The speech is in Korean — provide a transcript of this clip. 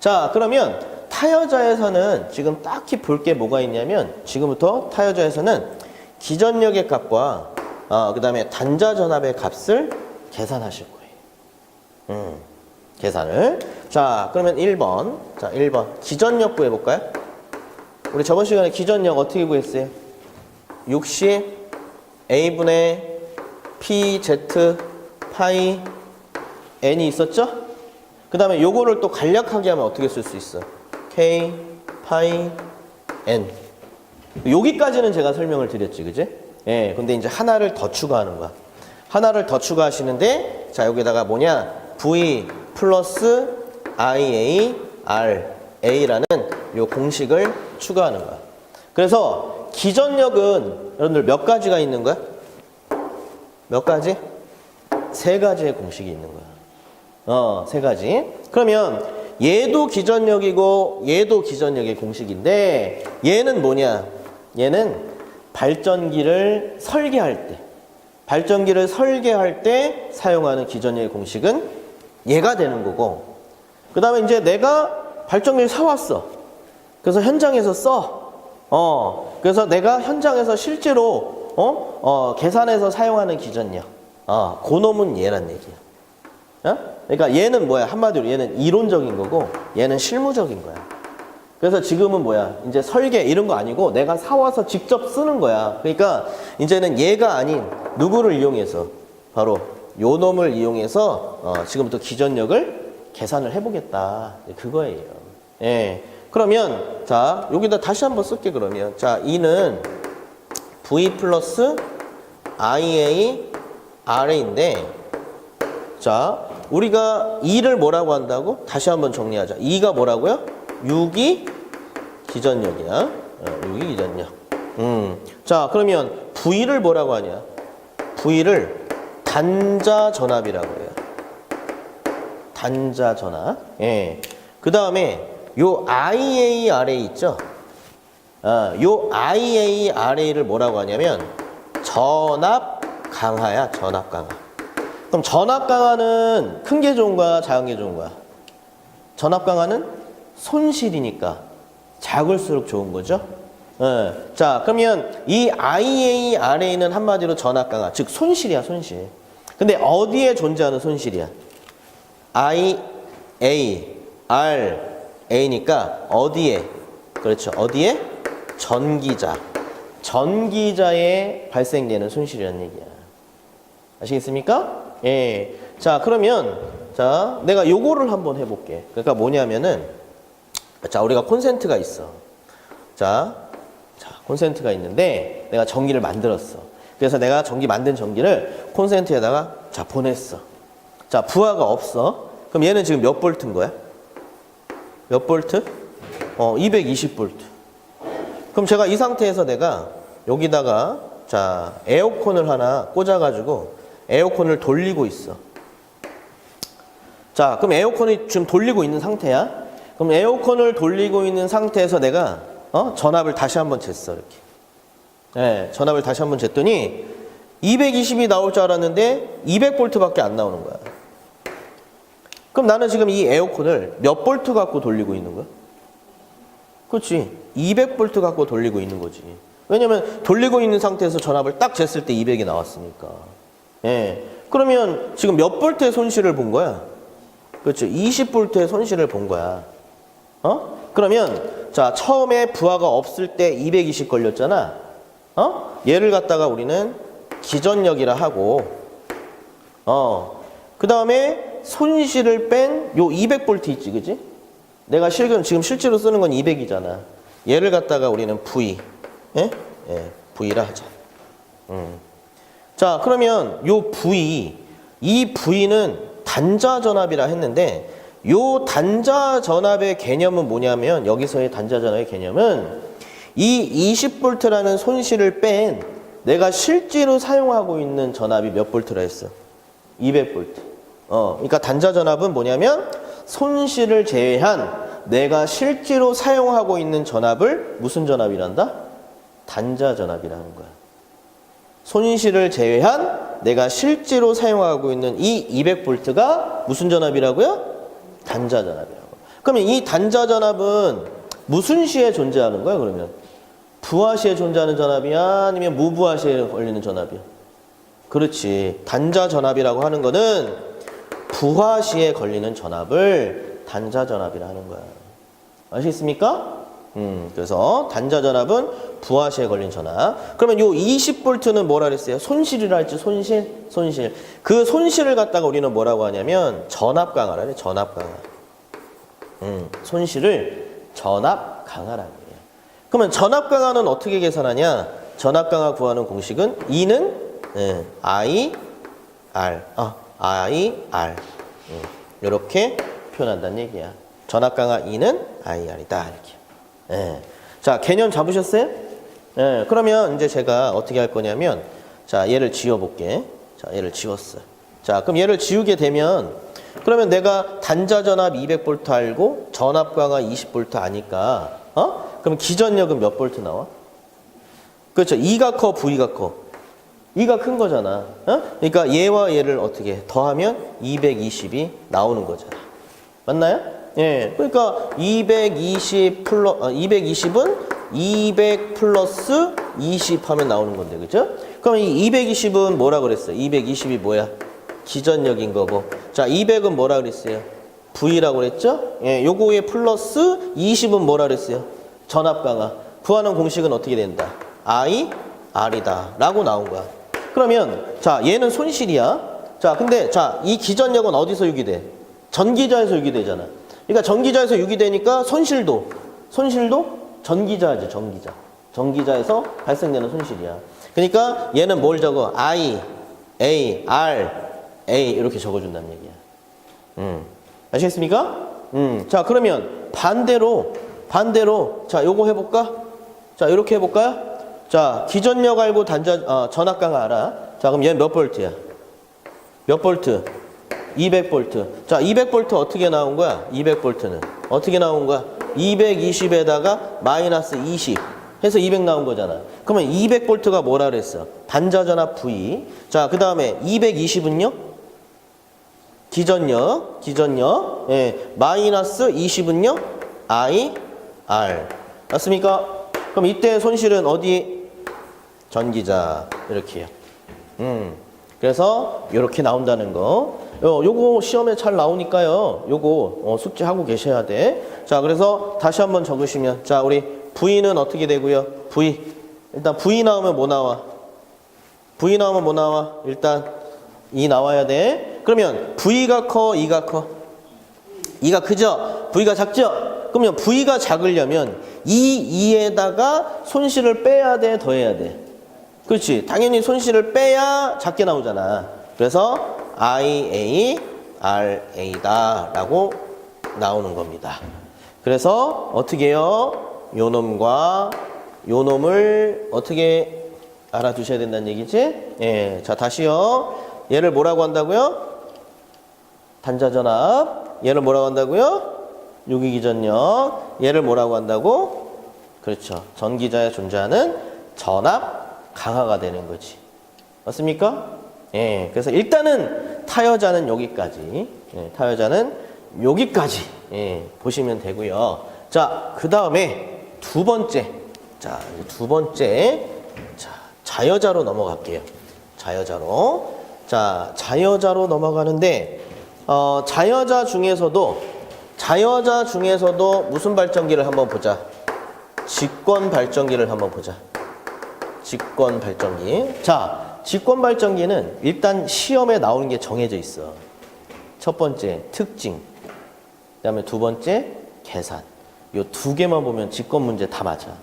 자, 그러면 타여자에서는 지금 딱히 볼 게 뭐가 있냐면 지금부터 타여자에서는 기전력의 값과 어, 그 다음에 단자 전압의 값을 계산하실 거예요. 음, 계산을. 자, 그러면 1번. 자, 1번. 기전력 구해볼까요? 우리 저번 시간에 기전력 어떻게 구했어요? 60 A분의 PZ 파이 N이 있었죠? 그 다음에 요거를 또 간략하게 하면 어떻게 쓸 수 있어? K 파이 N 여기까지는 제가 설명을 드렸지 그지? 예, 근데 이제 하나를 더 추가하는 거야 하나를 더 추가하시는데 자 여기다가 뭐냐 V 플러스 IA R A라는 요 공식을 추가하는 거야 그래서 기전력은 여러분들 몇 가지가 있는 거야? 몇 가지? 세 가지의 공식이 있는 거야 어, 세 가지. 그러면 얘도 기전력이고 얘도 기전력의 공식인데 얘는 뭐냐? 얘는 발전기를 설계할 때 발전기를 설계할 때 사용하는 기전력의 공식은 얘가 되는 거고 그 다음에 이제 내가 발전기를 사왔어. 그래서 현장에서 써. 어, 그래서 내가 현장에서 실제로 어, 어, 계산해서 사용하는 기전력. 어, 그 놈은 얘란 얘기야. 어? 그러니까 얘는 뭐야? 한마디로 얘는 이론적인 거고 얘는 실무적인 거야. 그래서 지금은 뭐야? 이제 설계 이런 거 아니고 내가 사와서 직접 쓰는 거야. 그러니까 이제는 얘가 아닌 누구를 이용해서 바로 요 놈을 이용해서 어, 지금부터 기전력을 계산을 해보겠다. 그거예요. 예. 그러면 자 여기다 다시 한번 쓸게 그러면 자 이는 v 플러스 ia ra인데 자, 우리가 2를 뭐라고 한다고? 다시 한번 정리하자. 2가 뭐라고요? 6이 기전력이야. 어, 6이 기전력. 음. 자, 그러면 V를 뭐라고 하냐? V를 단자 전압이라고 해요. 단자 전압. 예. 그 다음에 요 IARA 있죠? 아, 요 IARA를 뭐라고 하냐면 전압 강화야, 전압 강화. 그럼 전압 강화는 큰 게 좋은 거야, 작은 게 좋은 거야? 전압 강화는 손실이니까 작을수록 좋은 거죠. 예. 자, 그러면 이 IARA는 한마디로 전압 강화, 즉 손실이야, 손실. 근데 어디에 존재하는 손실이야? I, A, R, A니까 어디에? 그렇죠. 어디에? 전기자. 전기자에 발생되는 손실이라는 얘기야. 아시겠습니까? 예. 자, 그러면, 자, 내가 요거를 한번 해 볼게. 그러니까 뭐냐면은, 자, 우리가 콘센트가 있어. 자, 자, 콘센트가 있는데, 내가 전기를 만들었어. 그래서 내가 전기 만든 전기를 콘센트에다가, 자, 보냈어. 자, 부하가 없어. 그럼 얘는 지금 몇 볼트인 거야? 몇 볼트? 어, 220 볼트. 그럼 제가 이 상태에서 내가 여기다가, 자, 에어컨을 하나 꽂아 가지고, 에어컨을 돌리고 있어. 자, 그럼 에어컨이 지금 돌리고 있는 상태야. 그럼 에어컨을 돌리고 있는 상태에서 내가 어? 전압을 다시 한번 쟀어 이렇게. 예, 전압을 다시 한번 쟀더니 220이 나올 줄 알았는데 200볼트밖에 안 나오는 거야. 그럼 나는 지금 이 에어컨을 몇 볼트 갖고 돌리고 있는 거야? 그렇지. 200볼트 갖고 돌리고 있는 거지. 왜냐면 돌리고 있는 상태에서 전압을 딱 쟀을 때 200이 나왔으니까. 예. 그러면 지금 몇 볼트의 손실을 본 거야? 그렇죠. 20볼트의 손실을 본 거야. 어? 그러면 자, 처음에 부하가 없을 때 220 걸렸잖아. 어? 얘를 갖다가 우리는 기전력이라 하고 어. 그다음에 손실을 뺀 요 200볼트 있지. 그지? 내가 실금 지금 실제로 쓰는 건 200이잖아. 얘를 갖다가 우리는 V. 예? 예. V라 하자. 음. 자, 그러면 요 V, 이 V는 단자 전압이라 했는데 요 단자 전압의 개념은 뭐냐면 여기서의 단자 전압의 개념은 이 20볼트라는 손실을 뺀 내가 실제로 사용하고 있는 전압이 몇 볼트라 했어? 200볼트. 어, 그러니까 단자 전압은 뭐냐면 손실을 제외한 내가 실제로 사용하고 있는 전압을 무슨 전압이란다? 단자 전압이라는 거야. 손실을 제외한 내가 실제로 사용하고 있는 이 200볼트가 무슨 전압이라고요? 단자 전압이라고. 그러면 이 단자 전압은 무슨 시에 존재하는 거야, 그러면? 부하 시에 존재하는 전압이야? 아니면 무부하 시에 걸리는 전압이야? 그렇지. 단자 전압이라고 하는 거는 부하 시에 걸리는 전압을 단자 전압이라 하는 거야. 아시겠습니까? 음, 그래서 단자 전압은 부하시에 걸린 전압. 그러면 요 20볼트는 뭐라 그랬어요? 손실이라 했지, 손실? 손실. 그 손실을 갖다가 우리는 뭐라고 하냐면 전압 강화라 해, 전압 강화. 음, 손실을 전압 강화라고 해요. 그러면 전압 강화는 어떻게 계산하냐? 전압 강화 구하는 공식은 E는 예, I R, 아, I R 이렇게 표현한다는 얘기야. 전압 강화 E는 I R이다 이렇게. 예. 자 개념 잡으셨어요? 예. 그러면 이제 제가 어떻게 할 거냐면 자 얘를 지워볼게. 자 얘를 지웠어. 자 그럼 얘를 지우게 되면 그러면 내가 단자 전압 200V 알고 전압 강화 20V 아니까 어? 그럼 기전력은 몇 볼트 나와? 그렇죠. E가 커, V가 커. E가 큰 거잖아. 어? 그러니까 얘와 얘를 어떻게 해? 더하면 220이 나오는 거잖아. 맞나요? 예. 그러니까 220 플러 어, 220은 200 플러스 20 하면 나오는 건데. 그죠? 그럼 이 220은 뭐라 그랬어? 220이 뭐야? 기전력인 거고. 자, 200은 뭐라 그랬어요? V라고 그랬죠? 예, 요거에 플러스 20은 뭐라 그랬어요? 전압 강화. 구하는 공식은 어떻게 된다? I, R이다. 라고 나온 거야. 그러면, 자, 얘는 손실이야. 자, 근데, 자, 이 기전력은 어디서 유기돼? 전기자에서 유기되잖아. 그러니까 전기자에서 유기되니까 손실도, 손실도 전기자지, 전기자. 전기자에서 발생되는 손실이야. 그러니까 얘는 뭘 적어? I, A, R, A 이렇게 적어준다는 얘기야. 음. 아시겠습니까? 음. 자, 그러면 반대로, 반대로, 자, 요거 해볼까? 자, 이렇게 해볼까요? 자, 기전력 알고 단자, 어, 전압 강화 알아. 자, 그럼 얘는 몇 볼트야? 몇 볼트? 200볼트. 자, 200볼트 어떻게 나온 거야? 200볼트는. 어떻게 나온 거야? 220에다가 마이너스 20 해서 200 나온 거잖아. 그러면 200볼트가 뭐라 그랬어? 단자 전압 V. 자, 그 다음에 220은요? 기전력, 기전력, 예, 마이너스 20은요? I, R. 맞습니까? 그럼 이때 손실은 어디? 전기자. 이렇게요. 음. 그래서 이렇게 나온다는 거. 요, 요거 시험에 잘 나오니까요. 요거 어, 숙제하고 계셔야 돼. 자, 그래서 다시 한번 적으시면. 자, 우리 V는 어떻게 되고요? V. 일단 V 나오면 뭐 나와? V 나오면 뭐 나와? 일단 E 나와야 돼. 그러면 V가 커, E가 커? E가 크죠? V가 작죠? 그러면 V가 작으려면 이 2에다가 손실을 빼야 돼, 더해야 돼. 그렇지. 당연히 손실을 빼야 작게 나오잖아. 그래서 IA, RA다 라고 나오는 겁니다. 그래서 어떻게 해요? 요 놈과 요 놈을 어떻게 알아두셔야 된다는 얘기지? 예. 자, 다시요. 얘를 뭐라고 한다고요? 단자전압. 얘를 뭐라고 한다고요? 유기기전력. 얘를 뭐라고 한다고? 그렇죠. 전기자에 존재하는 전압 강화가 되는 거지. 맞습니까? 예. 그래서 일단은 타여자는 여기까지. 예, 타여자는 여기까지. 예, 보시면 되고요. 자, 그 다음에 두 번째. 자, 두 번째. 자, 자여자로 넘어갈게요. 자여자로. 자, 자여자로 넘어가는데, 어, 자여자 중에서도, 자여자 중에서도 무슨 발전기를 한번 보자. 직권 발전기를 한번 보자. 직권 발전기. 자, 직권 발전기는 일단 시험에 나오는 게 정해져 있어. 첫 번째, 특징. 그 다음에 두 번째, 계산. 요두 개만 보면 직권 문제 다 맞아.